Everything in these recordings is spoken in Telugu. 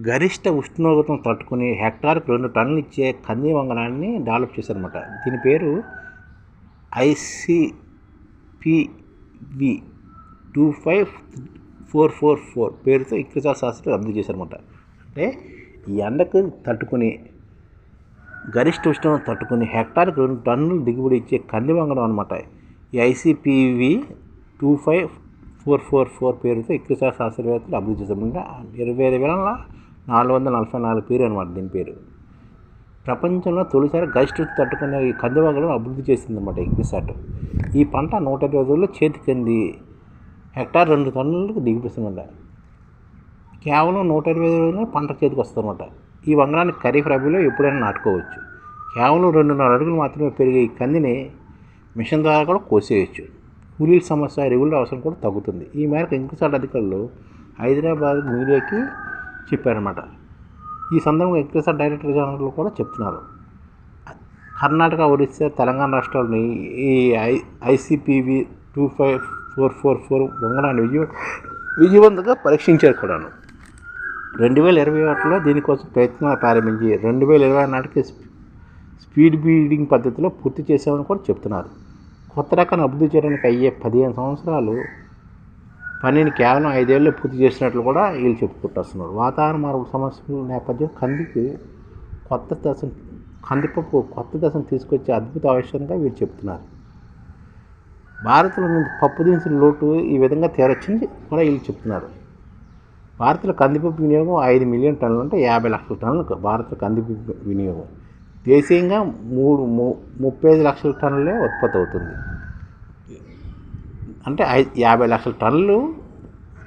గరిష్ట ఉష్ణోగ్రతను తట్టుకుని హెక్టార్కి రెండు టన్నులు ఇచ్చే కంది వంగనాన్ని డెవలప్ చేశారనమాట దీని పేరు ICPV two five four four four పేరుతో ఇక్రిసా శాస్త్రం అభివృద్ధి చేశారనమాట అంటే ఈ ఎండకు తట్టుకుని గరిష్ట ఉష్ణోగ్రత తట్టుకుని హెక్టార్కి రెండు టన్నులు దిగుబడి ఇచ్చే కంది వంగడం అనమాట ఈ ICPV two five four four four పేరుతో ఇక్రిసా శాస్త్రవేత్తలు అభివృద్ధి చేశారు ఇరవై ఐదు వేల నాలుగు వందల నలభై నాలుగు పేరు అనమాట దీని పేరు. ప్రపంచంలో తొలిసారి గరిష్ట తట్టుకునే ఈ కంది అభివృద్ధి చేసిందన్నమాట ఇక్రిసాట్ ఈ పంట నూట ఇరవై రోజుల్లో చేతికింది హెక్టార్ రెండు టన్నులకు దిగిపిస్తుందంట. కేవలం నూట ఇరవై ఐదు రోజుల్లో పంట చేతికి వస్తుందన్నమాట. ఈ వంగడాన్ని ఖరీఫ్ రబీలో ఎప్పుడైనా నాటుకోవచ్చు. కేవలం రెండున్నర అడుగులు మాత్రమే పెరిగే ఈ కందిని మిషన్ ద్వారా కూడా కోసేయచ్చు. కూలీల సమస్య రెగ్యులర్ అవసరం కూడా తగ్గుతుంది. ఈ మేరకు ఇంకుసాట్ అధికారులు హైదరాబాద్ మీడియాకి చెప్పారన్నమాట. ఈ సందర్భంగా ఇంకుసాట్ డైరెక్టర్ జనరల్ కూడా చెప్తున్నారు. కర్ణాటక ఒడిస్సా తెలంగాణ రాష్ట్రాలని ఈ I ICPV two five four four four వంగనాన్ని విజయ విజయవంతంగా పరీక్షించారు కూడాను. రెండు వేల ఇరవై ఒకటిలో దీనికోసం ప్రయత్నాలు ప్రారంభించి రెండు వేల ఇరవై నాటికి స్పీడ్ బీడింగ్ పద్ధతిలో పూర్తి చేశామని కూడా చెప్తున్నారు. కొత్త రకాన్ని అభివృద్ధి చేయడానికి అయ్యే పదిహేను సంవత్సరాలు పనిని కేవలం ఐదేళ్ళు పూర్తి చేసినట్లు కూడా వీళ్ళు చెప్పుకుంటున్నారు వాతావరణ మార్పు సమస్యల నేపథ్యం కందికి కొత్త దశను కందిపప్పు కొత్త దశను తీసుకొచ్చే అద్భుత ఆవిష్కరణగా వీళ్ళు చెప్తున్నారు. భారత్లో పప్పు దినుసుల లోటు ఈ విధంగా తీరొచ్చింది కూడా వీళ్ళు చెప్తున్నారు. భారత్లో కందిపప్పు వినియోగం ఐదు మిలియన్ టన్నులు అంటే యాభై లక్షల టన్నులు భారత కందిపప్పు వినియోగం. దేశీయంగా మూడు ముప్పై ఐదు లక్షల టన్నులే ఉత్పత్తి అవుతుంది. అంటే ఐ యాభై లక్షల టన్నులు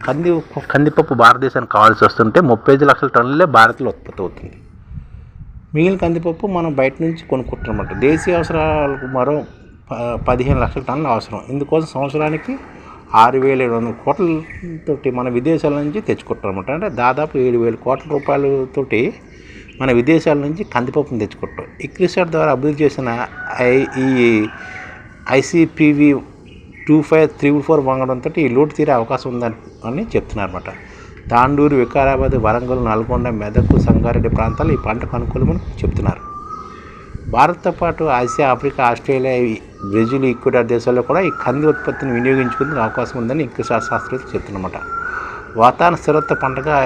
కంది కందిపప్పు భారతదేశానికి కావాల్సి వస్తుంటే ముప్పై ఐదు లక్షల టన్నులే భారత్లో ఉత్పత్తి అవుతుంది. మిగిలిన కందిపప్పు మనం బయట నుంచి కొనుక్కుంటున్నమాట. దేశీయ అవసరాలకు మరో ప పదిహేను లక్షల టన్నులు అవసరం. ఇందుకోసం సంవత్సరానికి ఆరు వేల ఏడు వందల కోట్లతోటి మన విదేశాల నుంచి తెచ్చుకుంటాం అంటే దాదాపు ఏడు వేల కోట్ల రూపాయలతోటి మన విదేశాల నుంచి కందిపప్పును తెచ్చుకుంటాం. ఇక్రిసాట్ ద్వారా అభివృద్ధి చేసిన ఐ ఈ ICPV two five three four వంగడంతో ఈ లోటు తీరే అవకాశం ఉందని అని చెప్తున్నారు అనమాట తాండూరు వికారాబాద్ వరంగల్ నల్గొండ మెదక్ సంగారెడ్డి ప్రాంతాలు ఈ పంటకు అనుకూలమని చెప్తున్నారు. భారత్తో పాటు Asia Africa Australia Brazil Ecuador దేశాల్లో కూడా ఈ కంది ఉత్పత్తిని వినియోగించుకునే అవకాశం ఉందని ఇంకో శాస్త్రవేత్తలు చెప్తున్నమాట. వాతావరణ స్థిరత్వ పంటగా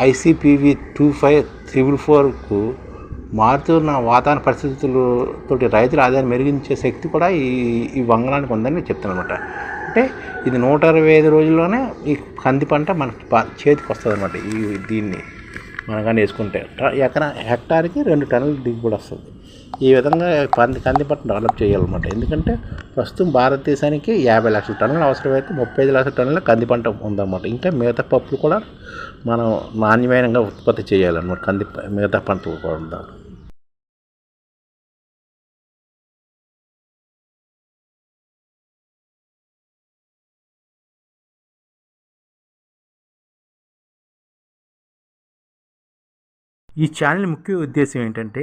ఐసిపివి టూ ఫైవ్ త్రిబుల్ ఫోర్కు మారుతున్న వాతావరణ పరిస్థితులతోటి రైతుల ఆదాయాన్ని మెరుగించే శక్తి కూడా ఈ ఈ వంగనానికి ఉందని చెప్తున్నమాట అంటే ఇది నూట అరవై ఐదు రోజుల్లోనే ఈ కంది పంట మనకి చేతికి వస్తుంది అనమాట ఈ దీన్ని. మనం కానీ వేసుకుంటే. ఎకరా హెక్టార్కి రెండు టన్నుల దిగుబడి వస్తుంది. ఈ విధంగా కంది కంది పంట డెవలప్ చేయాలన్నమాట. ఎందుకంటే ప్రస్తుతం భారతదేశానికి యాభై లక్షల టన్నులు అవసరమైతే ముప్పై ఐదు లక్షల టన్నుల కంది పంట ఉందన్నమాట. ఇంకా మిగతా పప్పులు కూడా మనం నాణ్యమైనగా ఉత్పత్తి చేయాలన్నమాట కంది మిగతా పంటలు కూడా ఈ ఛానల్ ముఖ్య ఉద్దేశం ఏంటంటే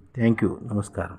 థ్యాంక్ యూ నమస్కారం